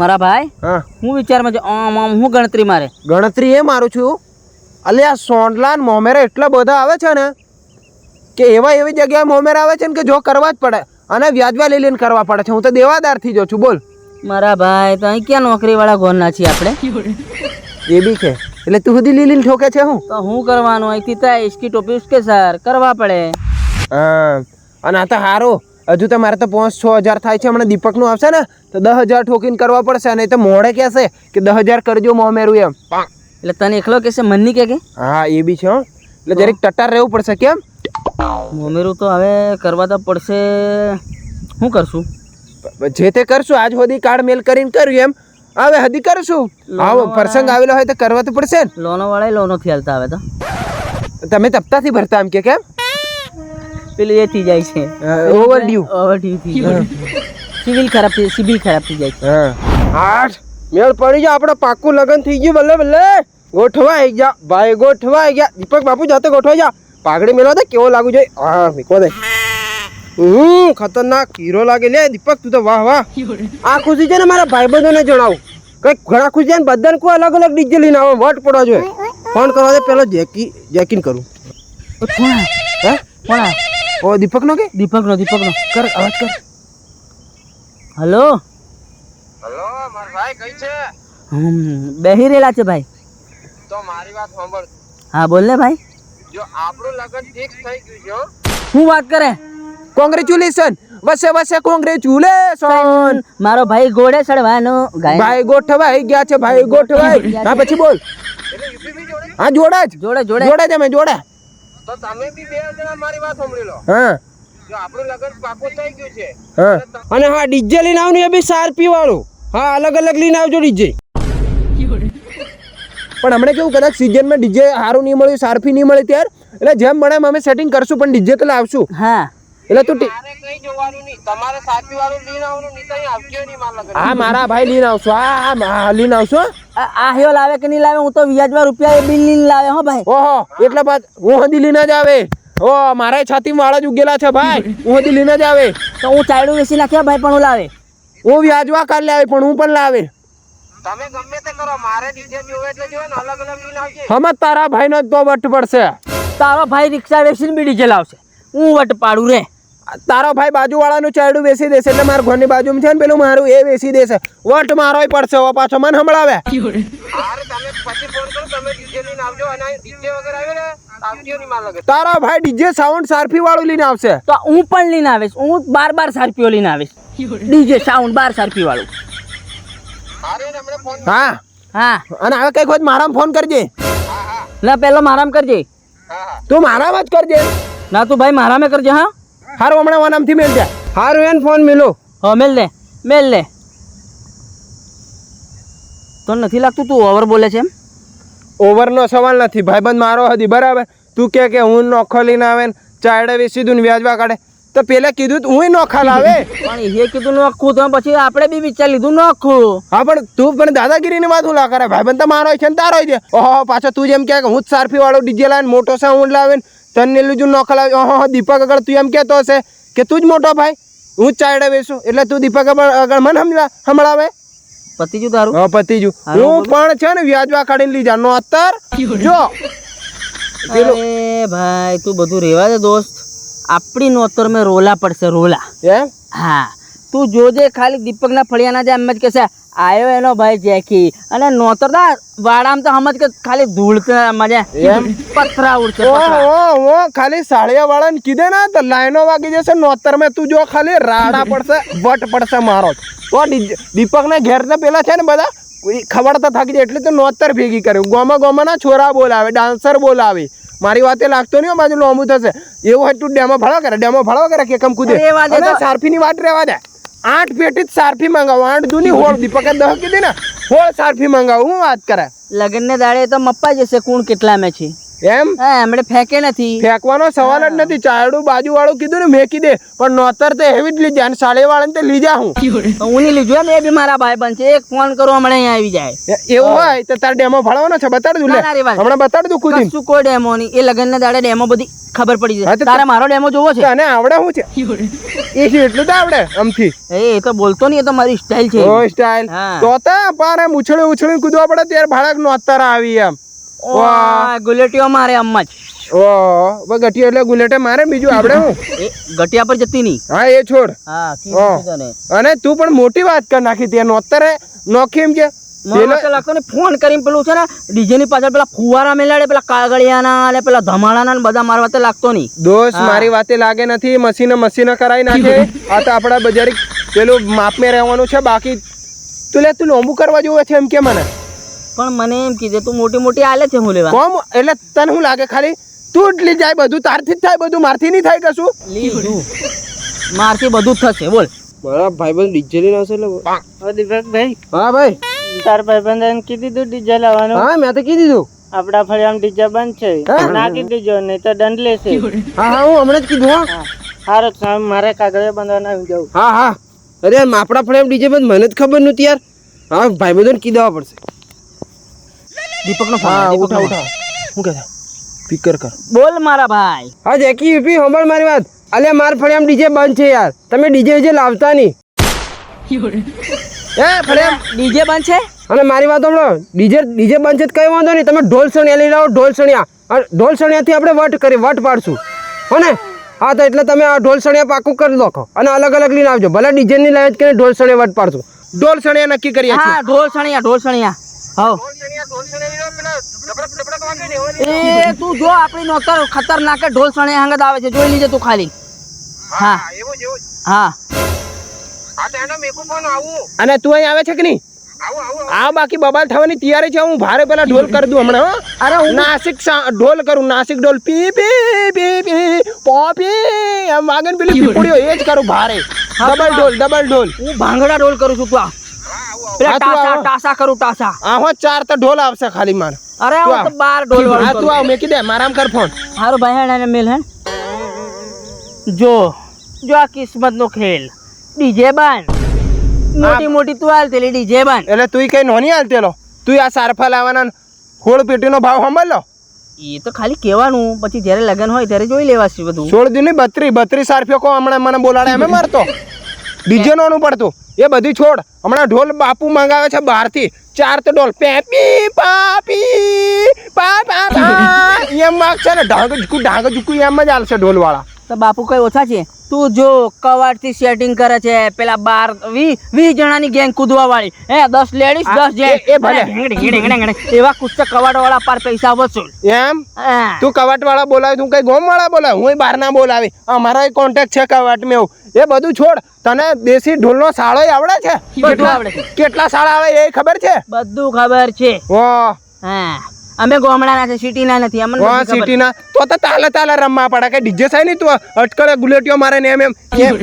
મારા ભાઈ હા. હું વિચારમાં છું આમ આમ હું ગણતરી મારે. ગણતરી એ મારું છું. અલે આ સોંડલા મોમેરા એટલા બધા આવે છે ને કે એવા એવી જગ્યાએ મોમેરા આવે છે ને કે જો કરવા જ પડે અને વ્યાજવા લઈ લઈને કરવા પડે છે. હું તો દેવાદાર થઈ જાઉં છું. બોલ. મારા ભાઈ તો અહીં ક્યાં નોકરીવાળા ગોરના છીએ આપણે? એ બી છે. એટલે તું સુધી લીલીન ઠોકે છે હું? તો હું કરવાનું? અહીંથી તો ઇસકી ટોપી ઉસકે સર કરવા પડે. હા. અને આ તો હારું. હજુ તો મારે તો પાંચ છ હજાર થાય છે હમણાં દીપકનું આવશે ને તો દસ હજાર ઠોકીને કરવા પડશે અને તો મોડે કહેશે કે દસ હજાર કરજો મોમેરું એમ. એટલે તને એકલો કહેશે મનની કે કે? હા એ બી છે હો. એટલે જરીક ટટાર રહેવું પડશે કેમ? મોમેરું તો હવે કરવા તો પડશે શું કરશું? જે તે કરશું આજ સુધી કાર્ડ મેલ કરીને કર્યું એમ. હવે હદી કરશું. આવો પ્રસંગ આવેલો હોય તો કરવા તો પડશે લોનો વાળા લોનો ફેલતા આવે તો. તમે તપતાથી ભરતા એમ કે કેમ? પેલું એ થઈ જાય છે. ઓવર ડ્યુ ઓવરડ્યુ થઈ જાય સિવિલ ખરાબ થઈ સિવિલ ખરાબ થઈ જાય છે. હા. આઠ મેળ પડી જાય આપણે પાક્કું લગન થઈ ગયું બલ્લે બલ્લે ગોઠવાઈ ગયા ભાઈ ગોઠવાઈ ગયા. દીપક બાપુ જાતે ગોઠવાઈ જા પાઘડી મેળવા દે કેવો લાગુ જોઈએ? હા મીકો દે. હમ ખતરનાક હીરો લાગે. લે દીપક તું તો વાહ વાહ. આ ખુશી છે ને મારા ભાઈબંધોને જણાવું. કંઈક ઘણા ખુશી છે ને બધાને કોઈ અલગ અલગ ડીજે લઈને આવો વટ પડવા જોઈએ. ફોન કરવા દે પેલો જેકી જેકીન કરું. કોણ? હે? કોણ? ઓ દીપકનો કે? દીપકનો દીપકનો. કર અવાજ કર. હલો? હલો મારા ભાઈ કઈ છે? હમ બેહી રહેલા છે ભાઈ. તો મારી વાત સાંભળ. હા બોલ ને ભાઈ. જો આપણું લગન ફિક્સ થઈ ગયું છે શું વાત કરે? કોંગ્રેચ્યુલેશન વસે વસે કોંગ્રેચ્યુલેશન મારો ભાઈ ઘોડે ચડવાનો ભાઈ ગોઠવાઈ ગયા છે ભાઈ ગોઠવાઈ. હા પછી બોલ. હા જોડા જ. જોડે જોડે. જોડા જ અમે જોડા તો તમે બી બે જણા મારી વાત સાંભળી લો હા? જો આપણું લગન પાકું થઈ ગયું છે. હા? અને હા ડીજે લઈને આવનું એ બી સારપી વાળું હા અલગ અલગ લઈને આવજો ડીજે. પણ હમણાં કેવું કદાચ સિઝનમાં ડીજે સારું નહીં મળ્યું સારફી નહીં મળી ત્યાર? એટલે જેમ મળે અમે સેટિંગ કરશું પણ ડીજે તો લાવશું. હા. એટલે તું ટી- મારે હા ભાઈ લઈને આવશો. હા હા, હા લઈને આવશો આ આ હેયો લાવે કે નહીં લાવે? હું તો વ્યાજમાં રૂપિયા એ બિલ લઈને લાવે હો ભાઈ. ઓહો એટલે બાદ હું હદી લઈને જ આવે. ઓ મારા છાતી વાળા જ ઉગેલા છે ભાઈ. હું હદી લઈને જ આવે. તો હું ચાયડું વેચી નાખ્યા ભાઈ પણ હું લાવે. હું વ્યાજવા કાઢ લાવે પણ હું પણ લાવે. તમે ગમે તે કરો મારે ડીજે જોવે એટલે જો ને અલગ અલગ લઈને આવજે. હમ તારા ભાઈનો તો વટ પડશે. તારો ભાઈ રિક્ષા વેચીને બી ડીજે લાવશે. હું વટ પાડું રે. તારો ભાઈ બાજુવાળાનું ચાયડું બેસી દેશે એટલે મારા ઘરની બાજુમાં છે ને પેલું મારું એ બેસી દેશે. વટ મારોય પડશે હવે પાછો મને સંભળાવે. અરે તમે પછી ફોન કરો તમે ડીજે લઈને આવજો અને ડીજે વગર આવે ને તો આવજો નહીં મારા લગન. તારા ભાઈ ડીજે સાઉન્ડ સારફી વાળું લઈને આવશે. તો હું પણ લઈને આવીશ. હું બાર બાર સારફીઓ લઈને આવીશ. ડીજે સાઉન્ડ બાર સારફી વાળું હા. હા. અને હવે કઈ ખોજ મારામાં ફોન કરજે. ના પેલો મારામ કરજે. તું મારામાં જ કરજે. ના તું ભાઈ મારામે કરજે હા. હારું હમણાં વનામથી મેલ દે. હારું એને ફોન મેલો. હા મેલ દે મેલ લે તો નથી લાગતું તું ઓવર બોલે છે એમ? ઓવરનો સવાલ નથી ભાઈબંધ મારો હતી બરાબર? તું કે કે હું નોખો લઈને આવે ને ચાયડે વેચી દઉં ને વ્યાજવા કાઢે. તો પેલા કીધું તું હું નોખા લાવે પણ એ કીધું નોખું તો પછી આપણે બી વિચાર લીધું નોખું. હા પણ તું પણ દાદાગીરીની વાત હું લા કરે. ભાઈબંધ તો મારો છે ને તારો છે. ઓહો પાછો તું જેમ કે હું જ સારફી વાળો ડીજે લાવે ને મોટો સાઉન્ડ લાવે ને તને લીધું નોખા લાવે ઓહો દીપક આગળ તું એમ કહેતો હશે કે તું જ મોટો ભાઈ હું જ ચાયડે બેસું. એટલે તું દીપક આગળ મને સમજા સંભળાવે પતિજુ તારું? હા પતિજુ. હું પણ છે ને વ્યાજવા કાઢીને લીધા નોતર જો. અરે ભાઈ તું બધું રેવા દે દોસ્ત. આપણી નોતર મેં રોલા પડશે રોલા. એમ? હા. તું જોજે ખાલી દીપકના ફળિયાના જે એમ જ કહેશે આયો એનો ભાઈ જેકી. અને નોતર ના વાડામાં તો સમજ કે ખાલી ધૂળ મજે એમ? પથરા ઉડશે ઓ ઓ ખાલી સાળિયા વાળાને કીધે ને તો લાઈનો વાગી જશે નોતર મેં તું જો ખાલી રાડા પડશે વટ પડશે મારો. તો દીપક ને ઘેર ને પેલા છે ને બધા ખબર તો થાકી જાય એટલે તો નોતર ભેગી કર્યું ગોમા ગોમાના છોરા બોલાવે ડાન્સર બોલાવે. મારી વાતે લાગતો નહીં બાજુ લોમું થશે. એવું હોય તું ડેમો ભળો કરે ડેમો ભળો કરે કે કમ કૂદે સારફીની વાત રહેવા દે. આઠ પેટી સારફી મંગાવો. આઠ દૂની હોળ દીપકે દહ કીધી ને, હોળ સારફી મંગાવો. હું વાત કરે? લગનને દાડે તો મપ્પા જશે કોણ કેટલા મેં છે? એમ? હા એમણે ફેંકે નથી. ફેંકવાનો સવાલ જ નથી. ચાયડું બાજુ વાળું કીધું ને મેકી દે પણ નોતર તો એવી જ લીધા અને સાડે વાળાને તો લીધા હું. હું નહીં લીધું એમ એ બી મારા ભાઈ બનશે એક ફોન કરો હમણાં અહીંયા આવી જાય. એવું હોય તો તાર ડેમો ફાળવાનો છે? બતાડ દઉં. હમણાં બતાડ દઉં ખુદ કશું કોઈ ડેમો નહીં. એ લગ્ન દાડે ડેમો બધી ખબર પડી જાય તારે મારો ડેમો જોવો છે? અને આવડે શું છે? એ છે એટલું તો આવડે આમથી. એ તો બોલતો નહીં એ તો મારી સ્ટાઇલ છે. ઓ સ્ટાઇલ હા. તો તો પારે ઉછળે ઉછળે કૂદવા પડે ત્યારે ભાડક નોતર આવી એમ. ગુલેટીઓ મારે આમ જ. ઓ બસ એટલે ગુલેટે મારે બીજું આવડે હું? ગટિયા પર જતી નહીં. હા એ છોડ. હા અને તું પણ મોટી વાત કરી નાખી તે નોતરે નોખી એમ કે. ફોન કરીને પેલું છે ને ડીજે ની પાછળ પેલા ફુવારા મેલાડે પેલા કાગળિયાના અને પેલા ધમાડાના બધા મારવા વાતે લાગતો નહીં. દોસ્ત. મારી વાતે લાગે નથી મશીને મશીને કરાવી નાખે. આ તો આપણા બજારી પેલું માપમે રહેવાનું છે બાકી તું લે તું લોંબુ કરવા જેવું છે એમ કે મને. પણ મને એમ કીધે તું મોટી મોટી આલે છે હું લેવા. કોમ? એટલે તને શું લાગે ખાલી? તું જ લઈ જાય બધું તારથી જ થાય બધું મારથી નહીં થાય કશું? લીધું મારથી બધું જ થશે બોલ. મારા ભાઈબંધ ડીજે લઈને આવશે એટલે દીપકભાઈ. હા ભાઈ. તાર ભાઈબંધ એમ કીધી તું ડીજે લાવવાનું? હા મેં તો કીધું દીધું આપડા ફળિયામાં ડીજે બંધ છે. ના નાખી દેજો નહીં તો દંડ લેશે. હા હા હું હમણાં જ કીધું હા. હારો સાહેબ મારે કાગળે બંધવાના આવી જાઉં. હા હા. અરે આપણા ફળે ડીજે બંધ મને જ ખબર નહોતી યાર. હા ભાઈબંધોને કીધા પડશે. દીપકનો ફોન હા આવ્યો, ઉઠા. ઉઠા. શું કહેતા સ્પીકર કર. બોલ મારા ભાઈ. હા જેકી યુપી સાંભળ મારી વાત. અલે માર ફળિયામ ડીજે બંધ છે યાર. તમે ડીજે જે લાવતા નહીં. એ ફળિયામ? ડીજે બંધ છે? અને મારી વાત સાંભળો. ડીજે ડીજે બંધ છે કઈ વાંધો નહીં. તમે ઢોલ સણિયા લઈ લાવો ઢોલ સણિયા. અને ઢોલ સણિયાથી આપણે વટ કરી વટ પાડશું. હો ને? હા તો એટલે તમે આ ઢોલ સણિયા પાકું કરી નાખો. અને અલગ અલગ લઈને આવજો. ભલે ડીજે ની લાવે કે ઢોલ સણિયા વટ પાડશું. ઢોલ સણિયા નક્કી કરીએ હા ઢોલ સણિયા ઢોલ સણિયા. હવ એ તું જો આપણી નોતર ખતરનાક ઢોલ સણિયા હંગત આવે છે જોઈ લીજે તું ખાલી. હા. હા. હા. તો એનો મેકુ ફોન આવું. અને તું અહીં આવે છે કે નહીં? આવું આવું આ બાકી બબાલ થવાની તૈયારી છે હું ભારે પેલા ઢોલ કરી દઉં હમણાં અરે હું નાસિક સા- ઢોલ કરું નાસિક ઢોલ. પી પી પી પી પોપી એમ વાગન પેલી પીપળીઓ એ જ કરું ભારે. ડબલ ઢોલ ડબલ ઢોલ. હું ભાંગડા ઢોલ કરું છું તું આ. પેલા ટાસા ટાસા કરું ટાસા. આહો ચાર તો ઢોલ આવશે ખાલી મારે. અરે હું તો બાર ઢોલ હા તું આવ મેકી દે મારામ કર ફોન. હારું ભાઈ એને મેલ હે જો જો આ કિસ્મત નો ખેલ. ડીજે બાન. મોટી મોટી તું હાલ તેલી ડીજે બાન. એટલે તું કઈ નોની હાલતેલો? તું આ સારફા લાવવાના હોળ પેટીનો ભાવ સાંભળ લો એ તો ખાલી કહેવાનું. પછી જ્યારે લગન હોય ત્યારે જોઈ લેવાશે બધું. સોળ દિન બત્રી બત્રીસ સારફીઓ કો હમણાં મને બોલાડે? એમ મારતો. ડીજે નોનું પડતું. એ બધી છોડ. હમણાં ઢોલ બાપુ મંગાવે છે બહારથી. ચાર તો ઢોલ પેપી, પાપી, પા પા એમ વાગશે ને ઢાંગ ઝુકું ઢાંગ ઝુકું એમ જ હાલશે ઢોલ વાળા તો બાપુ કઈ ઓછા છે? તું જો કવાડથી સેટિંગ કરે છે. પેલા બાર વી વી જણાની ગેંગ કૂદવા વાળી. હે દસ લેડીઝ દસ જેન્ટ એ- ભલે. એવા કુસ્તા કવાડ વાળા પાર પૈસા વસૂલ એમ? તું કવાટ વાળા બોલાવે તું કઈ ગોમ વાળા બોલાવે? હું બહાર ના બોલાવે. અમારો કોન્ટેક્ટ છે કવાટ મેં એ બધું છોડ. તને દેશી ઢોલનો સાળો આવડે છે? કેટલા- આવડે. કેટલા સાળા આવે એ ખબર છે? બધું ખબર છે. હા. અમે ગામડાના છે સિટીના નથી અમને વાહ સિટીના. તો તો તાલે તાલે રમવા પડે. કે ડીજે સાઈ નહીં તું અટકળે ગુલેટીઓ મારે ને એમ એમ એમ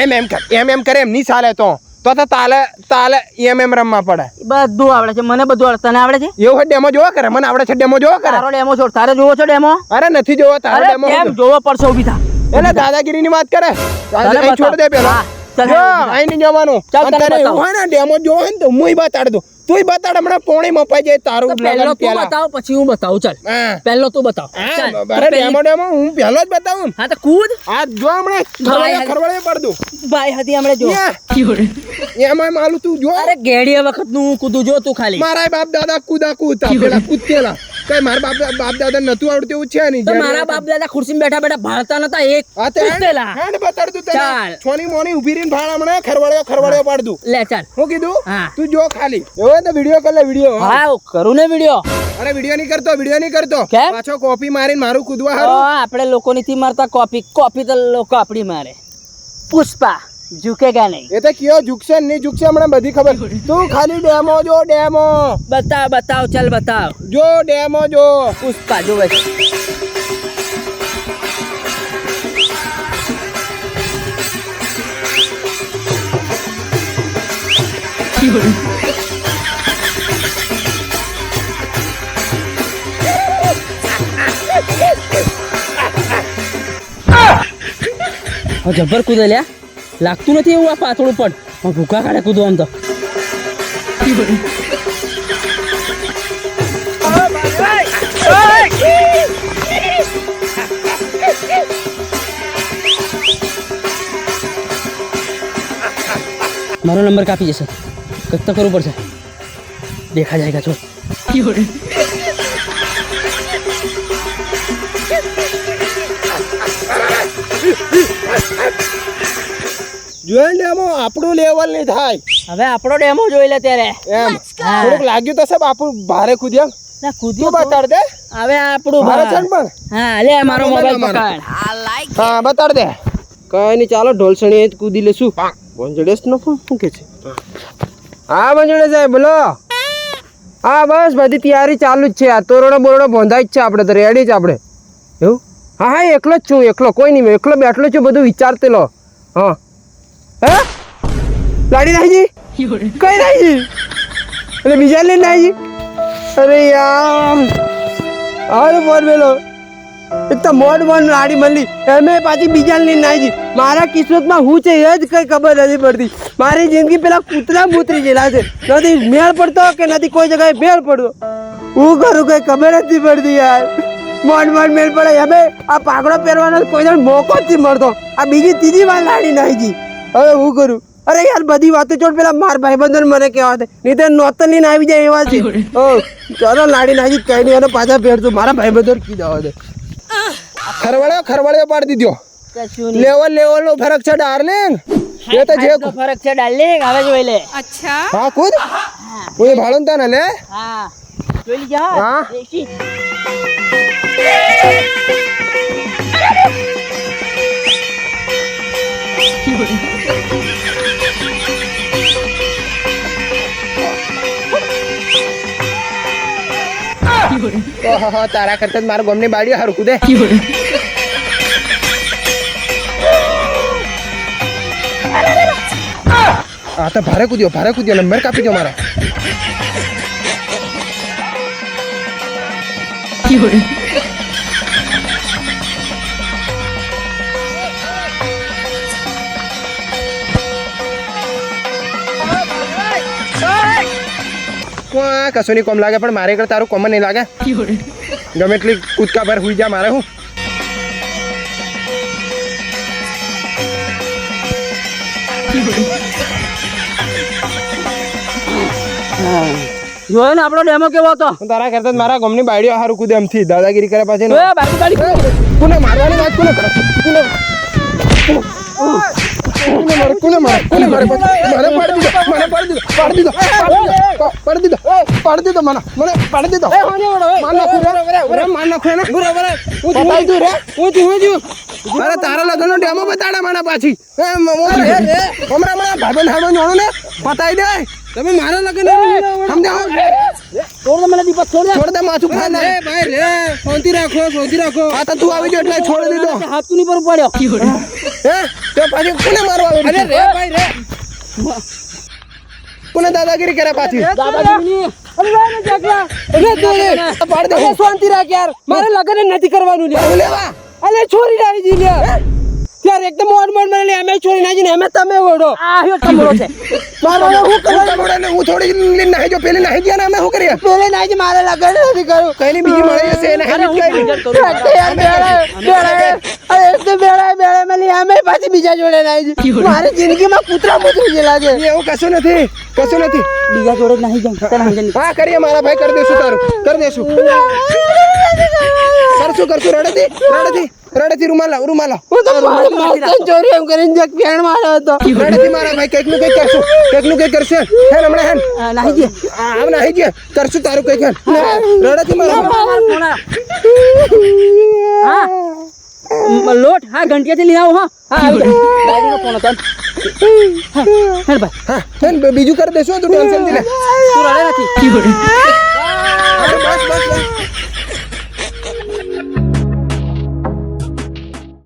એમ એમ કર એમ કરે એમ નહીં ચાલે તો. તો તો તાલે તાલે એમ એમ રમવા પડે. બધું આવડે છે મને બધું આવડે તને આવડે છે? એવું ડેમો જોવા કરે મને આવડે છે ડેમો જોવા કરે. તારો ડેમો છોડ તારે જોવો છો ડેમો? અરે નથી જોવો તારો ડેમો એમ જોવો પડશે ઊભી થા. એટલે દાદાગીરીની વાત કરે. છોડ દે પેલા. હા, જો અહીં નહીં જવાનું. ચાલ, તને હોય ને ડેમો જોવો હોય ને તો હું બતાડ દઉં. તું બતાડ હમણાં પોણી મપાઈ જાય તારું પહેલો તું બતાવ પછી હું બતાવું. ચાલ. પહેલો તું બતાવ. ચાલ, અરે ડેમો ડેમો હું પહેલો જ બતાવું હા તો કૂદ. આ જો હમણાં ખરવડે પડ દઉં ભાઈ હતી હમણે જો. યા. એમાંય માલું તું જો. અરે ગેડીયા વખતનું હું કૂદું જો તું ખાલી. મારા બાપ દાદા કુદા કૂદતા પેલા કૂદતેલા કઈ મારા બાપ બાપ દાદા નતું આવડતું એવું છે નહીં. મારા બાપ દાદા ખુરશી બેઠા બેઠા ભાળતા નતા એક હા હેડ ચાલ. છોની મોની ઊભી રહીને ભાળ હમણાં ખરવાડ્યો ખરવાડ્યો પાડતું. લે ચાલ. હું કીધું તું જો ખાલી. એવો તો વીડિયો કર લે વીડિયો હા. કરું ને વિડિયો અરે વીડિયો નહીં કરતો વીડિયો નહીં કરતો. પાછો કોપી મારીને મારું કૂદવા હારું. આપણે લોકો નથી મારતા કોપી કોપી તો લોકો આપણી મારે. પુષ્પા. ઝૂકેગા નહીં. એ તો કયો ઝૂકશે નહીં ઝૂકશે હમણાં બધી ખબર. તું ખાલી ડેમો જો ડેમો. બતાવ બતાવ ચાલ બતાવ. જો ડેમો જો. પુષ્પા જો બસ જબર કુદલ્યા લાગતું નથી એવું આ પાતળું પણ. પણ ભૂખા કાઢે કૂદો આમ તો. મારો નંબર કાપી જશે. કંઈક તો કરવું પડશે. દેખા જાયગા છો જોઈને ડેમો આપણું લેવલ નહીં થાય. હવે આપણો ડેમો જોઈ લે ત્યારે. એમ. થોડુંક લાગ્યું તો સાહેબ આપણું ભારે કૂદ્યા. ના કૂદ્યો તો. બતાડ દે. હવે આપણું ભારે. છે પણ? હા લે મારો મોબાઈલ પકડ. આ લાઈક હા બતાડ દે. કઈ નહીં ચાલો ઢોલસણી જ કૂદી લેશું. બંજડેશ નો ફોન શું કે છે? હા. ભંજડે સાહેબ બોલો. હા બસ બધી તૈયારી ચાલુ જ છે. આ તોરણો બોરણો બોંધાય જ છે આપણે તો રેડી જ આપણે. એવું? હા હા એકલો જ છું એકલો. કોઈ નહીં એકલો બેઠલો છું બધું વિચારતેલો હા. હે? લાડી નાખી કઈ નાખી એટલે બીજા લઈને નાખી અરે યાર. અરે બોલ બેલો એક તો મોડ મોડ લાડી મળી એમે પાછી બીજા લઈને નાખી મારા કિસ્મતમાં હું છે એ જ કઈ ખબર નથી પડતી. મારી જિંદગી પેલા કૂતરા મૂતરી જેલા છે. નથી મેળ પડતો કે નથી? કોઈ જગ્યાએ મેળ પડતો હું કરું કઈ ખબર નથી પડતી યાર. મોડ મોડ મેળ પડે. અમે આ પાઘડો પહેરવાનો કોઈ મોકો જ નથી મળતો. આ બીજી ત્રીજી વાર લાડી નાખી હવે હું કરું અરે યાર બધી વાતો છોડ પેલા માર ભાઈબંધો મને કહેવા દે નહીં તો નોતર લઈને આવી જાય એવા છે ઓ ચાલો લાડી નાખી કઈ નહીં અને પાછા તું મારા ભાઈબંધો કીધા દે ખરવાડ્યો ખરવાડ્યો પાડી દીધો લેવલ લેવલ નો ફરક છે ડાર્લિંગ એ તો જે ફરક છે ડાર્લિંગ હવે જોઈ લે હા ખુદ હું ભાડું તને લે હા જોઈ લીજે હા. હા તારા કરતા મારા ગમની બાળી હારું કુદે આ તો ભારે કૂદ્યો ભારે કૂદ્યો નંબર કાપી દો મારો. કોઈ કશું નહીં કોમ લાગે પણ મારે કરતા તારું કોમન નહીં લાગે. ગમે એટલી કૂદકા ભર હુઈ જા મારે હું. જોયો ને આપણો ડેમો કેવો હતો? તારા કરતા મારા ગમની બાડીઓ હારું કૂદે એમથી દાદાગીરી કરે પાછી કોને મારવાની વાત કોને કરે? કોને મારે કોને મારે કોને મારે મને પાડી દીધો મને પાડી દીધો પાડી દીધો પાડી દીધો પાડી દીધો મને મને પાડી દીધો માર નાખો રે રે માર નાખો ને હું બતાવી દઉં રે હું તું હું અરે તારા લગ્નનો ડેમો બતાડા મને પાછી એ હમણાં હમણાં ભાઈબંધ હાઈબંધ જોણો ને બતાવી દે તમે મારા લગ્ન સમજાવો છોડ દે મને દીપક છોડ દે છોડ દે માથું ફાડ દે ભાઈ રે શાંતિ રાખો શાંતિ રાખો આ તો તું આવી ગયો એટલે છોડી દીધો હાથ તું ની પર પડ્યો હે? તો પાછી કોને મારવા આવી અરે રે ભાઈ રે. કોને દાદાગીરી કરે પાછી? દાદાગીરી અરે અરે રે પાડ દે. શાંતિ રાખ યાર. મારે લગન નથી કરવાનું લે લેવા અલે છોરી આવી જી લે યાર એકદમ મોડ મોડ મને અમે છોડી નાખી ને અમે તમે ઓડો આ હ્યો તમરો છે? મારો હું કરવા ને હું થોડી લઈને નાહી જો પેલે નાહી ગયા ને અમે શું કરીએ? પેલે નાહી મારે લગન નથી કરું. કઈની બીજી મળી જશે એને અરે હું કઈ યાર બેડા બેડા અરે એક તો બેડા બેડા મને અમે પાછી બીજા જોડે નાહી મારી જિંદગીમાં કૂતરા મુતરી જે લાગે. એવું કશું નથી કશું નથી. બીજા જોડે જ જાઉં હા કરીએ મારા ભાઈ કરી દેશું તારું કરી દેશું કરશું કરશું. રડેથી રડેથી રડેથી રૂમાલ લાવ રૂમાલ લાવ. હું તો ચોરી એમ કરીને જગ પેણ માર્યો હતો. રડેથી મારા ભાઈ કંઈકનું કંઈક કરશું કંઈકનું કંઈક કરશે. હેન હમણાં હેન. નાહી જે આમ નાહી ગયા. કરશું તારું કંઈક હેન. રડેથી મારા હા. લોટ હા ઘંટિયાથી લઈ આવો હા. હા આવી જાય ફોન હતો હા, ભાઈ. હા હેન બીજું કરી દેશો તું ટેન્શનથી લે. તું રડે નથી. બસ બસ બસ.